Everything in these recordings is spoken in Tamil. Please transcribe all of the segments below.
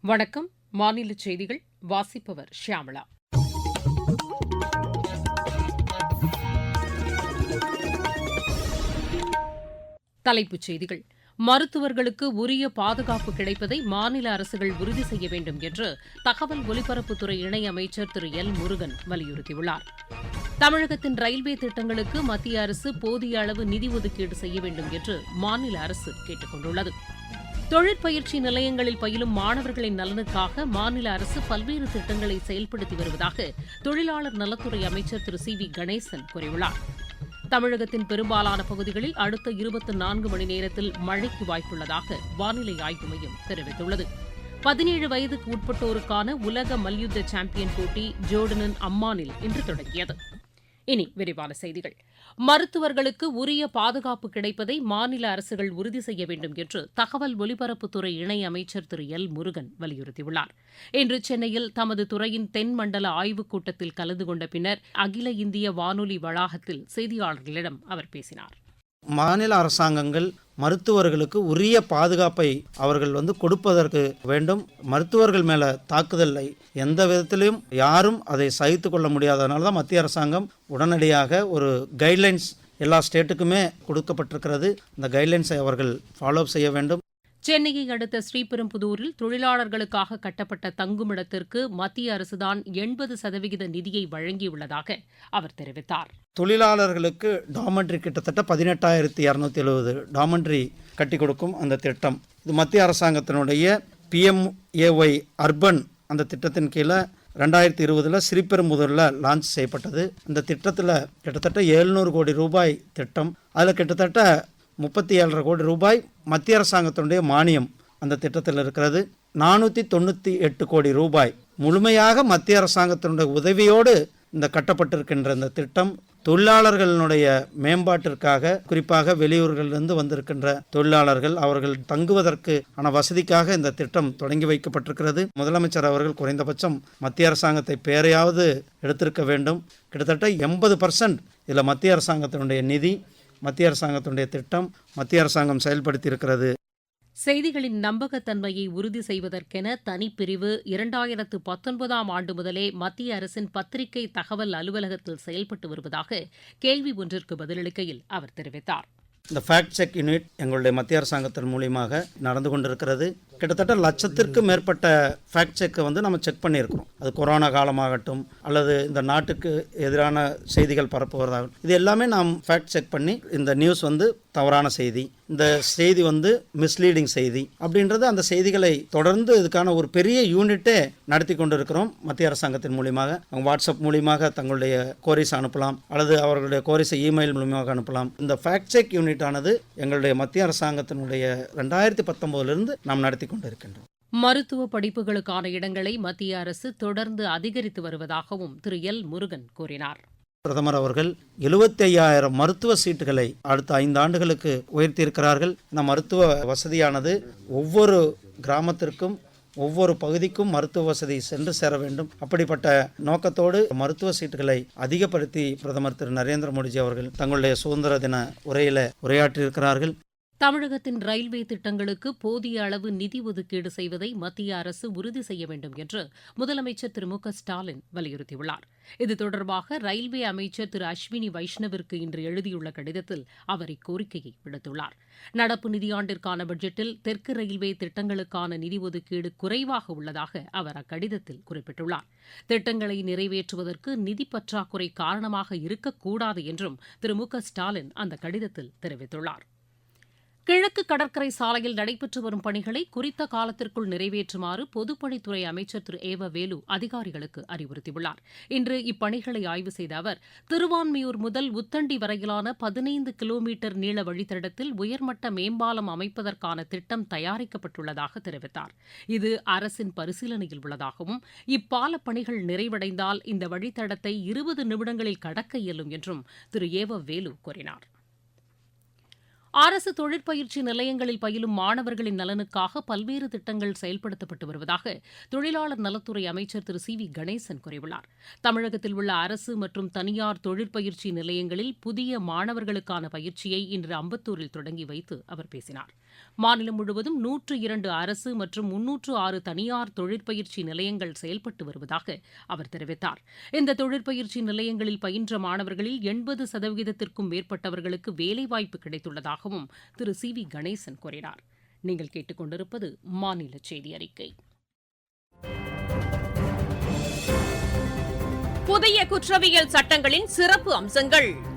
வணக்கம். மாநில செய்திகள் வாசிப்பவர் ஷியாமளா தலைப்புச் செய்திகள். மருத்துவர்களுக்கு உரிய பாதுகாப்பு கிடைப்பதை மாநில அரசுகள் உறுதி செய்ய வேண்டும் என்று தகவல் ஒலிபரப்புத்துறை இணையமைச்சர் திரு. எல். முருகன் வலியுறுத்தியுள்ளார். தமிழகத்தின் ரயில்வே திட்டங்களுக்கு மத்திய அரசு போதிய அளவு நிதி ஒதுக்கீடு செய்ய வேண்டும் என்று மாநில அரசு கேட்டுக் கொண்டுள்ளது. தொழிற்பயிற்சி நிலையங்களில் பயிலும் மாணவர்களின் நலனுக்காக மாநில அரசு பல்வேறு திட்டங்களை செயல்படுத்தி வருவதாக தொழிலாளர் நலத்துறை அமைச்சர் திரு சி வி கணேசன் கூறியுள்ளார். தமிழகத்தின் பெரும்பாலான பகுதிகளில் அடுத்த இருபத்தி நான்கு மணி நேரத்தில் மழைக்கு வாய்ப்புள்ளதாக வானிலை ஆய்வு மையம் தெரிவித்துள்ளது. பதினேழு வயதுக்கு உட்பட்டோருக்கான உலக மல்யுத்த சாம்பியன் போட்டி ஜோர்டனின் அம்மானில் இன்று தொடங்கியது. இனி விரிவான செய்திகள். மருத்துவர்களுக்கு உரிய பாதுகாப்பு கிடைப்பதை மாநில அரசுகள் உறுதி செய்ய வேண்டும் என்று தகவல் ஒலிபரப்புத்துறை இணையமைச்சர் திரு. எல். முருகன் வலியுறுத்தியுள்ளார். இன்று சென்னையில் தமது துறையின் தென்மண்டல ஆய்வுக் கூட்டத்தில் கலந்து கொண்ட பின்னர் அகில இந்திய வானொலி வளாகத்தில் செய்தியாளர்களிடம் அவர் பேசினார். மாநில அரசாங்கங்கள் மருத்துவர்களுக்கு உரிய பாதுகாப்பை அவர்கள் வந்து கொடுப்பதற்கு வேண்டும். மருத்துவர்கள் மேலே தாக்குதலை எந்த விதத்திலும் யாரும் அதை சகித்து கொள்ள முடியாதனால தான் மத்திய அரசாங்கம் உடனடியாக ஒரு கைட்லைன்ஸ் எல்லா ஸ்டேட்டுக்குமே கொடுக்கப்பட்டிருக்கிறது. இந்த கைட்லைன்ஸை அவர்கள் ஃபாலோ செய்ய வேண்டும். சென்னையை அடுத்த ஸ்ரீபெரும்புதூரில் தொழிலாளர்களுக்காக கட்டப்பட்ட தங்குமிடத்திற்கு மத்திய அரசுதான் எண்பது சதவிகித நிதியை வழங்கியுள்ளதாக அவர் தெரிவித்தார். தொழிலாளர்களுக்கு டாமண்ட்ரி கிட்டத்தட்ட பதினெட்டாயிரத்தி இரநூத்தி எழுபது டாமண்ட்ரி கட்டி கொடுக்கும் அந்த திட்டம். இது மத்திய அரசாங்கத்தினுடைய பிஎம்ஏஒய் அர்பன் அந்த திட்டத்தின் கீழே ரெண்டாயிரத்தி இருபதில் ஸ்ரீபெரும்புதூரில் லான்ச் செய்யப்பட்டது. அந்த திட்டத்தில் கிட்டத்தட்ட எழுநூறு கோடி ரூபாய் திட்டம். அதில் கிட்டத்தட்ட முப்பத்தி ஏழரை கோடி ரூபாய் மத்திய அரசாங்கத்தினுடைய மானியம் அந்த திட்டத்தில் இருக்கிறது. நானூற்றி தொண்ணூற்றி எட்டு கோடி ரூபாய் முழுமையாக மத்திய அரசாங்கத்தினுடைய உதவியோடு இந்த கட்டப்பட்டிருக்கின்ற இந்த திட்டம் தொழிலாளர்களினுடைய மேம்பாட்டிற்காக குறிப்பாக வெளியூர்களிலிருந்து வந்திருக்கின்ற தொழிலாளர்கள் அவர்கள் தங்குவதற்கு ஆன வசதிக்காக இந்த திட்டம் தொடங்கி வைக்கப்பட்டிருக்கிறது. முதலமைச்சர் அவர்கள் குறைந்தபட்சம் மத்திய அரசாங்கத்தை பேரையாவது எடுத்திருக்க வேண்டும். கிட்டத்தட்ட எண்பது பர்சன்ட் இதில் மத்திய அரசாங்கத்தினுடைய நிதி மத்திய அரசாங்கத்தினுடைய திட்டம் மத்திய அரசாங்கம் செயல்படுத்தி இருக்கிறது செய்திகளின் நம்பகத்தன்மையை உறுதி செய்வதற்கென தனிப்பிரிவு இரண்டாயிரத்து பத்தொன்பதாம் ஆண்டு முதலே மத்திய அரசின் பத்திரிகை தகவல் அலுவலகத்தில் செயல்பட்டு வருவதாக கேள்வி ஒன்றிற்கு பதிலளிக்கையில் அவர் தெரிவித்தார். இந்த ஃபேக்ட் செக் யூனிட் எங்களுடைய மத்திய அரசாங்கத்தின் மூலியமாக நடந்து கொண்டிருக்கிறது. கிட்டத்தட்ட லட்சத்திற்கு மேற்பட்ட ஃபேக்ட் செக்கை வந்து நம்ம செக் பண்ணியிருக்கிறோம். அது கொரோனா காலமாகட்டும் அல்லது இந்த நாட்டுக்கு எதிரான செய்திகள் பரப்புவதாகட்டும். இது எல்லாமே நாம் ஃபேக்ட் செக் பண்ணி இந்த நியூஸ் வந்து தவறான செய்தி இந்த செய்தி வந்து மிஸ்லீடிங் செய்தி அப்படின்றது அந்த செய்திகளை தொடர்ந்து இதுக்கான ஒரு பெரிய யூனிட்டே நடத்தி கொண்டு இருக்கிறோம் மத்திய அரசாங்கத்தின் மூலியமாக. அவங்க வாட்ஸ்அப் மூலியமாக தங்களுடைய கோரிஸ் அனுப்பலாம் அல்லது அவர்களுடைய கோரிஸை இமெயில் மூலியமாக அனுப்பலாம். இந்த ஃபேக்ட் செக் யூனிட் ஆனது எங்களுடைய மத்திய அரசாங்கத்தினுடைய ரெண்டாயிரத்தி பத்தொம்போதுலேருந்து நாம் நடத்தி கொண்டிருக்கின்றோம் மருத்துவ படிப்புகளுக்கான இடங்களை மத்திய அரசு தொடர்ந்து அதிகரித்து வருவதாகவும் திரு எல் முருகன் கூறினார். பிரதமர் அவர்கள் எழுபத்தி ஐயாயிரம் மருத்துவ சீட்டுகளை அடுத்த ஐந்து ஆண்டுகளுக்கு உயர்த்தியிருக்கிறார்கள். இந்த மருத்துவ வசதியானது ஒவ்வொரு கிராமத்திற்கும் ஒவ்வொரு பகுதிக்கும் மருத்துவ வசதி சென்று சேர வேண்டும். அப்படிப்பட்ட நோக்கத்தோடு மருத்துவ சீட்டுகளை அதிகப்படுத்தி பிரதமர் திரு நரேந்திர மோடிஜி அவர்கள் தங்களுடைய சுதந்திர தின உரையில உரையாற்றியிருக்கிறார்கள். தமிழகத்தின் ரயில்வே திட்டங்களுக்கு போதிய அளவு நிதி ஒதுக்கீடு செய்வதை மத்திய அரசு உறுதி செய்ய வேண்டும் என்று முதலமைச்சர் திரு மு க ஸ்டாலின் வலியுறுத்தியுள்ளார். இது தொடர்பாக ரயில்வே அமைச்சர் திரு அஸ்வினி வைஷ்ணவிற்கு இன்று எழுதியுள்ள கடிதத்தில் அவர் இக்கோரிக்கையை விடுத்துள்ளார். நடப்பு நிதியாண்டிற்கான பட்ஜெட்டில் தெற்கு ரயில்வே திட்டங்களுக்கான நிதி ஒதுக்கீடு குறைவாக உள்ளதாக அவர் அக்கடிதத்தில் குறிப்பிட்டுள்ளார். திட்டங்களை நிறைவேற்றுவதற்கு நிதி பற்றாக்குறை காரணமாக இருக்கக்கூடாது என்றும் திரு மு க ஸ்டாலின் அந்த கடிதத்தில் தெரிவித்துள்ளார். கிழக்கு கடற்கரை சாலையில் நடைபெற்று வரும் பணிகளை குறித்த காலத்திற்குள் நிறைவேற்றுமாறு பொதுப்பணித்துறை அமைச்சர் திரு. ஏவ வேலு அதிகாரிகளுக்கு அறிவுறுத்தியுள்ளார். இன்று இப்பணிகளை ஆய்வு செய்த அவர் திருவான்மியூர் முதல் உத்தண்டி வரையிலான பதினைந்து கிலோமீட்டர் நீள வழித்தடத்தில் உயர்மட்ட மேம்பாலம் அமைப்பதற்கான திட்டம் தயாரிக்கப்பட்டுள்ளதாக தெரிவித்தார். இது அரசின் பரிசீலனையில் உள்ளதாகவும் இப்பால பணிகள் நிறைவடைந்தால் இந்த வழித்தடத்தை இருபது நிமிடங்களில் கடக்க இயலும் என்றும் திரு. ஏவ வேலு கூறினார். அரசு தொழிற்பயிற்சி நிலையங்களில் பயிலும் மாணவர்களின் நலனுக்காக பல்வேறு திட்டங்கள் செயல்படுத்தப்பட்டு வருவதாக தொழிலாளர் நலத்துறை அமைச்சர் திரு சி வி கணேசன் கூறியுள்ளார். தமிழகத்தில் உள்ள அரசு மற்றும் தனியார் தொழிற்பயிற்சி நிலையங்களில் புதிய மாணவர்களுக்கான பயிற்சியை இன்று அம்பத்தூரில் தொடங்கி வைத்து அவர் பேசினார். மாநிலம் முழுவதும் நூற்று இரண்டு அரசு மற்றும் முன்னூற்று ஆறு தனியார் தொழிற்பயிற்சி நிலையங்கள் செயல்பட்டு வருவதாக அவர் தெரிவித்தார். இந்த தொழிற்பயிற்சி நிலையங்களில் பயின்ற மாணவர்களில் எண்பது சதவீதத்திற்கும் மேற்பட்டவர்களுக்கு வேலைவாய்ப்பு கிடைத்துள்ளதாகவும் திரு சி வி கணேசன் கூறினார். நீங்கள் கேட்டுக்கொண்டிருப்பது மாநில செய்தி அறிக்கை. புதிய குற்றவியல் சட்டங்களின் சிறப்பு அம்சங்கள்.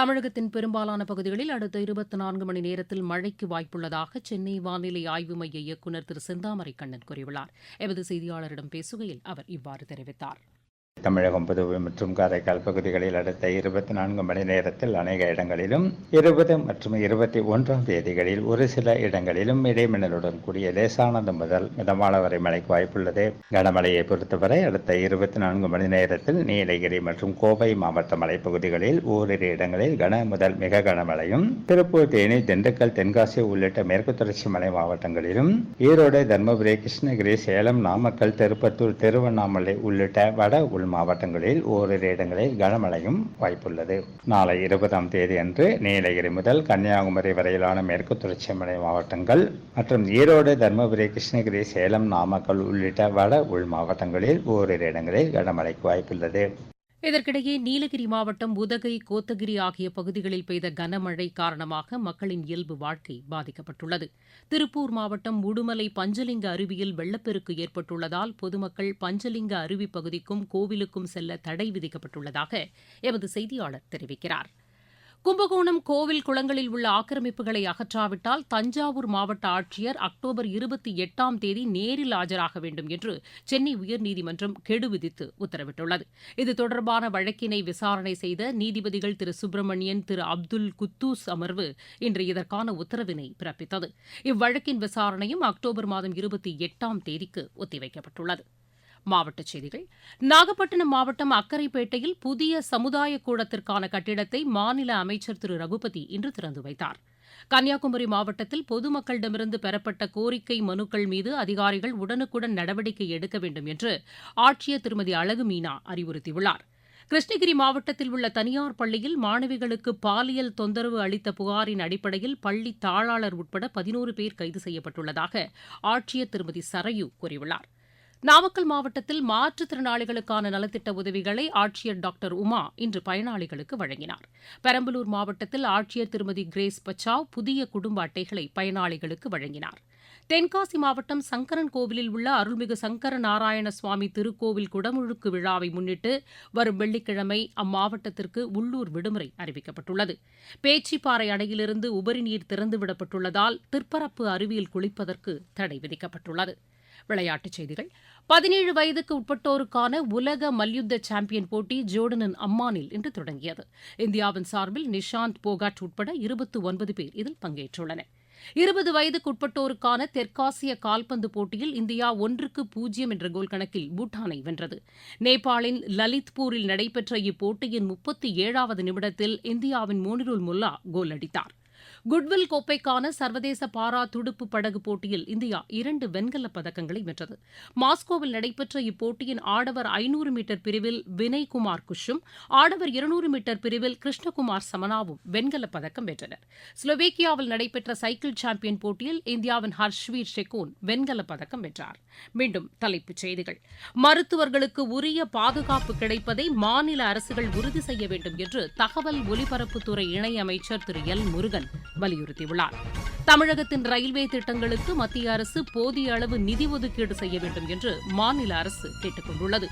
தமிழகத்தின் பெரும்பாலான பகுதிகளில் அடுத்த இருபத்தி நான்கு மணி நேரத்தில் மழைக்கு வாய்ப்புள்ளதாக சென்னை வானிலை ஆய்வு மைய இயக்குநர் திரு செந்தாமரை கண்ணன் கூறியுள்ளார். எமது செய்தியாளரிடம் பேசுகையில் அவர் இவ்வாறு தெரிவித்தார். தமிழகம் புதுவை மற்றும் காரைக்கால் பகுதிகளில் அடுத்த இருபத்தி நான்கு மணி நேரத்தில் அநேக இடங்களிலும் இருபது மற்றும் இருபத்தி ஒன்றாம் தேதிகளில் ஒரு சில இடங்களிலும் இடைமின்னலுடன் கூடிய லேசானது முதல் மிதமான வரை மழைக்கு வாய்ப்புள்ளது. கனமழையை பொறுத்தவரை அடுத்த இருபத்தி நான்கு மணி நேரத்தில் நீலகிரி மற்றும் கோவை மாவட்ட மலைப்பகுதிகளில் ஓரிரு இடங்களில் கன முதல் மிக கனமழையும் திருப்பூர் தேனி திண்டுக்கல் தென்காசி உள்ளிட்ட மேற்கு தொடர்ச்சி மலை மாவட்டங்களிலும் ஈரோடு தருமபுரி கிருஷ்ணகிரி சேலம் நாமக்கல் திருப்பத்தூர் திருவண்ணாமலை உள்ளிட்ட வட உள் மாவட்டங்களில் ஓரிரு இடங்களில் கனமழையும் வாய்ப்புள்ளது. நாளை இருபதாம் தேதி அன்று நீலகிரி முதல் கன்னியாகுமரி வரையிலான மேற்கு தொடர்ச்சி மலை மாவட்டங்கள் மற்றும் ஈரோடு தருமபுரி கிருஷ்ணகிரி சேலம் நாமக்கல் உள்ளிட்ட வட உள் மாவட்டங்களில் ஓரிரு இடங்களில் கனமழைக்கு வாய்ப்புள்ளது. இதற்கிடையே நீலகிரி மாவட்டம் உதகை கோத்தகிரி ஆகிய பகுதிகளில் பெய்த கனமழை காரணமாக மக்களின் இயல்பு வாழ்க்கை பாதிக்கப்பட்டுள்ளது. திருப்பூர் மாவட்டம் உடுமலை பஞ்சலிங்க அருவியில் வெள்ளப்பெருக்கு ஏற்பட்டுள்ளதால் பொதுமக்கள் பஞ்சலிங்க அருவி பகுதிக்கும் கோவிலுக்கும் செல்ல தடை விதிக்கப்பட்டுள்ளதாக எமது செய்தியாளர் தெரிவிக்கிறார். கும்பகோணம் கோவில் குளங்களில் உள்ள ஆக்கிரமிப்புகளை அகற்றாவிட்டால் தஞ்சாவூர் மாவட்ட ஆட்சியர் அக்டோபர் இருபத்தி எட்டாம் தேதி நேரில் ஆஜராக வேண்டும் என்று சென்னை உயர்நீதிமன்றம் கெடு விதித்து உத்தரவிட்டுள்ளது. இது தொடர்பான வழக்கினை விசாரணை செய்த நீதிபதிகள் திரு சுப்பிரமணியன் திரு அப்துல் குத்தூஸ் அமர்வு இன்று இதற்கான உத்தரவினை பிறப்பித்தது. இவ்வழக்கின் விசாரணையும் அக்டோபர் மாதம் இருபத்தி எட்டாம் தேதிக்கு ஒத்திவைக்கப்பட்டுள்ளது. மாவட்டச் செய்திகள். நாகப்பட்டினம் மாவட்டம் அக்கரைப்பேட்டையில் புதிய சமுதாய கூடத்திற்கான கட்டிடத்தை மாநில அமைச்சர் திரு. ரகுபதி இன்று திறந்து வைத்தார். கன்னியாகுமரி மாவட்டத்தில் பொதுமக்களிடமிருந்து பெறப்பட்ட கோரிக்கை மனுக்கள் மீது அதிகாரிகள் உடனுக்குடன் நடவடிக்கை எடுக்க வேண்டும் என்று ஆட்சியர் திருமதி அழகு மீனா அறிவுறுத்தியுள்ளார். கிருஷ்ணகிரி மாவட்டத்தில் உள்ள தனியார் பள்ளியில் மாணவிகளுக்கு பாலியல் தொந்தரவு அளித்த புகாரின் அடிப்படையில் பள்ளி தாளாளர் உட்பட பதினோரு பேர் கைது செய்யப்பட்டுள்ளதாக ஆட்சியர் திருமதி சரையு கூறியுள்ளார். நாமக்கல் மாவட்டத்தில் மாற்றுத்திறனாளிகளுக்கான நலத்திட்ட உதவிகளை ஆட்சியர் டாக்டர் உமா இன்று பயனாளிகளுக்கு வழங்கினார். பெரம்பலூர் மாவட்டத்தில் ஆட்சியர் திருமதி கிரேஸ் பச்சாவ் புதிய குடும்ப அட்டைகளை பயனாளிகளுக்கு வழங்கினார். தென்காசி மாவட்டம் சங்கரன் கோவிலில் உள்ள அருள்மிகு சங்கர நாராயண சுவாமி திருக்கோவில் குடமுழுக்கு விழாவை முன்னிட்டு வரும் வெள்ளிக்கிழமை அம்மாவட்டத்திற்கு உள்ளூர் விடுமுறை அறிவிக்கப்பட்டுள்ளது. பேச்சிப்பாறை அணையிலிருந்து உபரி நீர் திறந்துவிடப்பட்டுள்ளதால் திற்பரப்பு அருவியில் குளிப்பதற்கு தடை விதிக்கப்பட்டுள்ளது. விளையாட்டுச் செய்திகள். பதினேழு வயதுக்கு உட்பட்டோருக்கான உலக மல்யுத்த சாம்பியன் போட்டி ஜோர்டனின் அம்மானில் இன்று தொடங்கியது. இந்தியாவின் சார்பில் நிஷாந்த் போகாட் உட்பட இருபத்தி ஒன்பது பேர் இதில் பங்கேற்றுள்ளனர். இருபது வயதுக்கு உட்பட்டோருக்கான தெற்காசிய கால்பந்து போட்டியில் இந்தியா ஒன்றுக்கு பூஜ்ஜியம் என்ற கோல் கணக்கில் பூட்டானை வென்றது. நேபாளின் லலித்பூரில் நடைபெற்ற இப்போட்டியின் முப்பத்தி ஏழாவது நிமிடத்தில் இந்தியாவின் மோனிருல் முல்லா கோல் அடித்தார். குட்வில் கோப்பைக்கான சர்வதேச பாரா துடுப்பு படகு போட்டியில் இந்தியா இரண்டு வெண்கலப் பதக்கங்களை வென்றது. மாஸ்கோவில் நடைபெற்ற இப்போட்டியின் ஆடவர் ஐநூறு மீட்டர் பிரிவில் வினய்குமார் குஷும் ஆடவர் இருநூறு மீட்டர் பிரிவில் கிருஷ்ணகுமார் சமனாவும் வெண்கலப் பதக்கம் வென்றனர். ஸ்லோவேக்கியாவில் நடைபெற்ற சைக்கிள் சாம்பியன் போட்டியில் இந்தியாவின் ஹர்ஷ்வீர் ஷெகோன் வெண்கலப் பதக்கம் வென்றார். மீண்டும் தலைப்புச் செய்திகள். மருத்துவர்களுக்கு உரிய பாதுகாப்பு கிடைப்பதை மாநில அரசுகள் உறுதி செய்ய வேண்டும் என்று தகவல் ஒலிபரப்புத்துறை இணையமைச்சர் திரு எல் முருகன் வலியுறுத்தியுள்ளார். தமிழகத்தின் ரயில்வே திட்டங்களுக்கு மத்திய அரசு போதிய அளவு நிதி ஒதுக்கீடு செய்ய வேண்டும் என்று மாநில அரசு கேட்டுக் கொண்டுள்ளது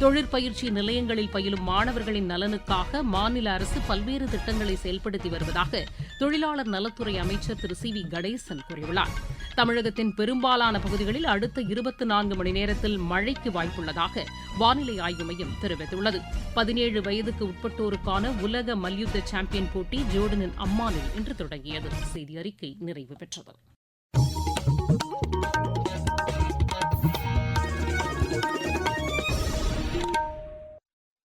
தொழிற்பயிற்சி நிலையங்களில் பயிலும் மாணவர்களின் நலனுக்காக மாநில அரசு பல்வேறு திட்டங்களை செயல்படுத்தி வருவதாக தொழிலாளர் நலத்துறை அமைச்சர் திரு சி வி கணேசன் கூறியுள்ளார். தமிழகத்தின் பெரும்பாலான பகுதிகளில் அடுத்த இருபத்தி நான்கு மணி நேரத்தில் மழைக்கு வாய்ப்புள்ளதாக வானிலை ஆய்வு மையம் தெரிவித்துள்ளது. பதினேழு வயதுக்கு உட்பட்டோருக்கான உலக மல்யுத்த சாம்பியன் போட்டி ஜோர்டனின் அம்மானில் இன்று தொடங்கியது. செய்தி அறிக்கை நிறைவு பெற்றது.